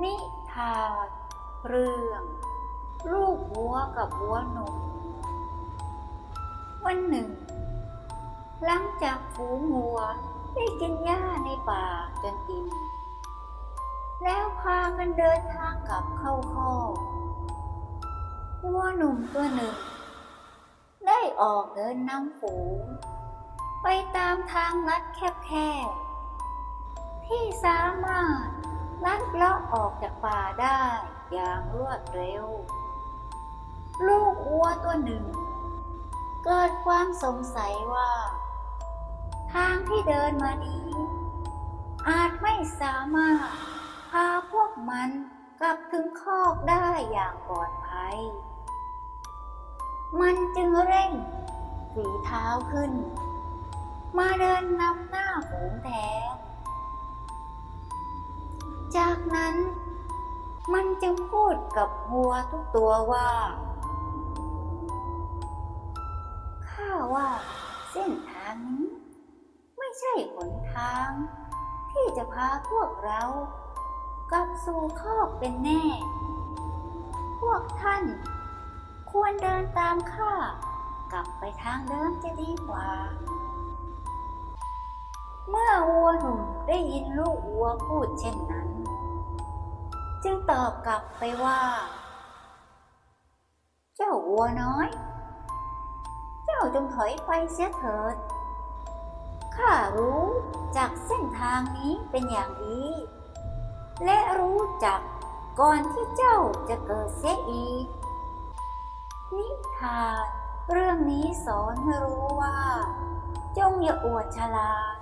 นิทานเรื่อง ลูกวัวกับวัวหนุ่มวันหนึ่ง หลังจากฝูงวัวได้กินหญ้าในป่าจนอิ่มแล้วพากันเดินทางกลับเข้าคอกวัวหนุ่มตัวหนึ่ง ได้ออกเดินนำฝูง ไปตามทางลัดแคบๆที่สามารถ ลัดเลาะออกจากป่าได้อย่างรวดเร็ว ลูกวัวตัวหนึ่ง เกิดความสงสัยว่า ทางที่เดินมานี้ อาจไม่สามารถพาพวกมันกลับถึงคอกได้อย่างปลอดภัย มันจึงเร่งฝีเท้าขึ้น มาเดินนำหน้าฝูงแทน จากนั้น มันจึงพูดกับวัวทุกตัวว่า ข้าว่าเส้นทางนี้ ไม่ใช่หนทาง ที่จะพาพวกเรากลับสู่คอกเป็นแน่ พวกท่านควรเดินตามข้ากลับไปทางเดิมจะดีกว่า เมื่อวัวหนุ่มได้ยินลูกวัวพูดเช่นนั้น จึงตอบกลับไปว่า เจ้าวัวน้อย เจ้าจงถอยไปเสียเถิด ข้ารู้จากเส้นทางนี้เป็นอย่างดี และรู้จักก่อนที่เจ้าจะเกิดเสียอีก นิทานเรื่องนี้สอนให้รู้ว่า จงอย่าอวดฉลาด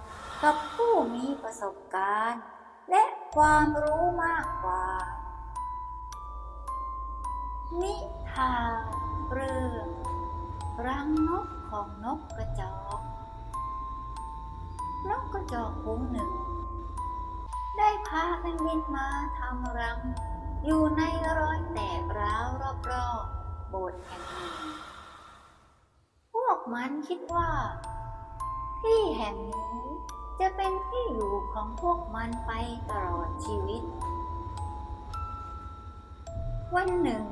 กับผู้มีประสบการณ์ และ ความรู้มากกว่า นิทานเรื่องรังนกของนกกระจอก นกกระจอกฝูงหนึ่ง ได้พากันบินมาทำรัง อยู่ในรอยแตกร้าวรอบๆโบสถ์แห่งหนึ่ง พวกมันคิดว่า ที่แห่งนี้ จะเป็นที่อยู่ของพวกมันไปตลอดชีวิต วันหนึ่ง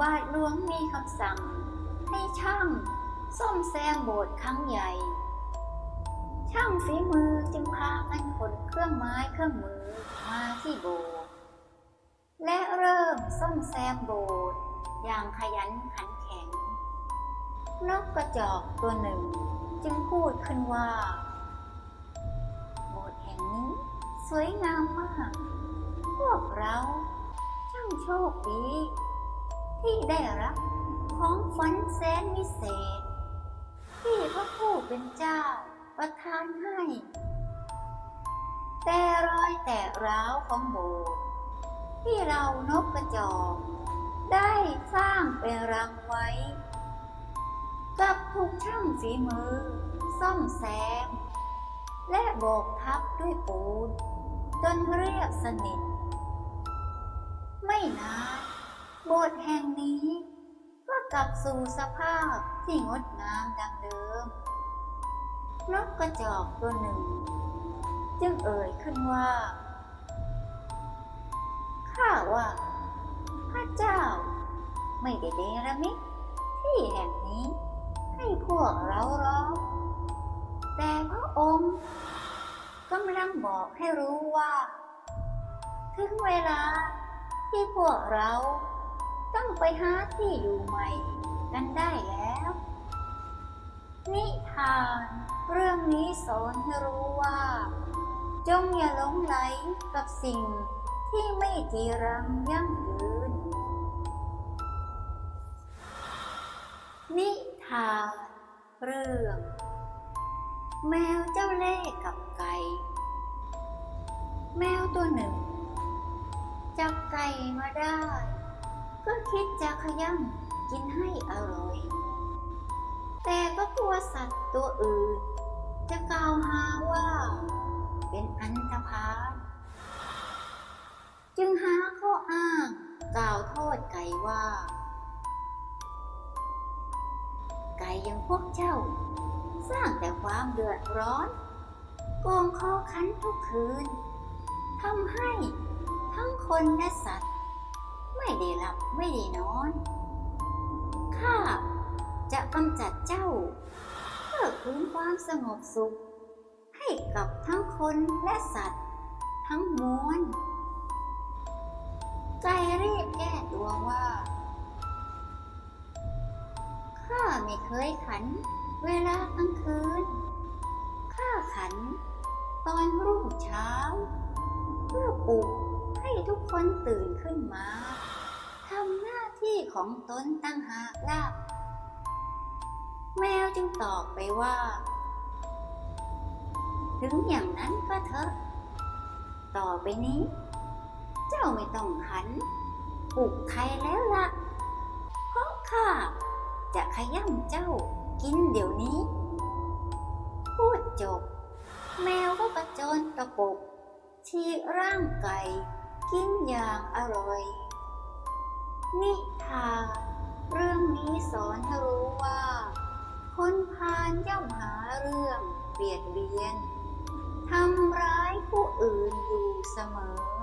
บาทหลวงมีคำสั่ง ให้ช่างซ่อมแซมโบสถ์ครั้งใหญ่ ช่างฝีมือจึงพากันขนเครื่องไม้เครื่องมือมาที่โบสถ์และเริ่มซ่อมแซมโบสถ์อย่างขยันขันแข็ง นกกระจอกตัวหนึ่งจึงพูดขึ้นว่า วยงามมาก พวกเราช่างโชคดี ที่ได้รับของฝันแสนวิเศษ ที่พระผู้เป็นเจ้าประทานให้ แต่รอยแตกร้าวของโบสถ์ที่เรานกกระจอกได้สร้างเป็นรังไว้ กับถูกช่างฝีมือ ซ่อมแซม และโบกทับด้วยปูน จนเรียบสนิท ไม่นานโบสถ์แห่งนี้ ก็กลับสู่สภาพที่งดงามดังเดิม นกกระจอกตัวหนึ่ง จึงเอ่ยขึ้นว่า ข้าว่า พระเจ้า ไม่ได้เดรมิตที่แห่งนี้ ให้พวกเราหรอกแต่พระองค์ กำลังบอกให้รู้ว่า ถึงเวลาที่พวกเราต้องไปหาที่อยู่ใหม่กันได้แล้ว นิทานเรื่องนี้สอนให้รู้ว่า จงอย่าหลงไหลกับสิ่งที่ไม่จีรังยั่งยืน นิทานเรื่อง แมวเจ้าเล่ห์กับไก่ แมวตัวหนึ่งจับไก่มาได้ ก็คิดจะขย้ำกินให้อร่อย แต่ก็กลัวสัตว์ตัวอื่น จะกล่าวหาว่า เป็นอันธพาลจึงหาข้ออ้างกล่าวโทษไก่ว่า ไก่ยังพวกเจ้า สร้างแต่ความเดือดร้อน โกงคอคันทุกคืนทำให้ทั้งคนและสัตว์ ไม่ได้หลับไม่ได้นอน ข้าจะกำจัดเจ้า เพื่อคืนความสงบสุข ให้กับทั้งคนและสัตว์ ทั้งมวลใจรีบแก้ตัวว่า ข้าไม่เคยขัน เวลากลางคืน ข้าขัน ตอนรุ่งเช้า เพื่อปลุกให้ทุกคนตื่นขึ้นมาทำหน้าที่ของตนตั้งหากล่ะแมวจึงตอบไปว่า ถึงอย่างนั้นก็เถอะ ต่อไปนี้ เจ้าไม่ต้องหันปลุกใครแล้วล่ะ เพราะข้า จะขย้ำเจ้ากินเดี๋ยวนี้ พูดจบ แมวก็กระโจนกระปกฉีกร่างไก่ กินอย่างอร่อย นิทานเรื่องนี้สอนให้รู้ว่า คนพาลย่อมหาเรื่องเบียดเบียนทำร้ายผู้อื่นอยู่เสมอ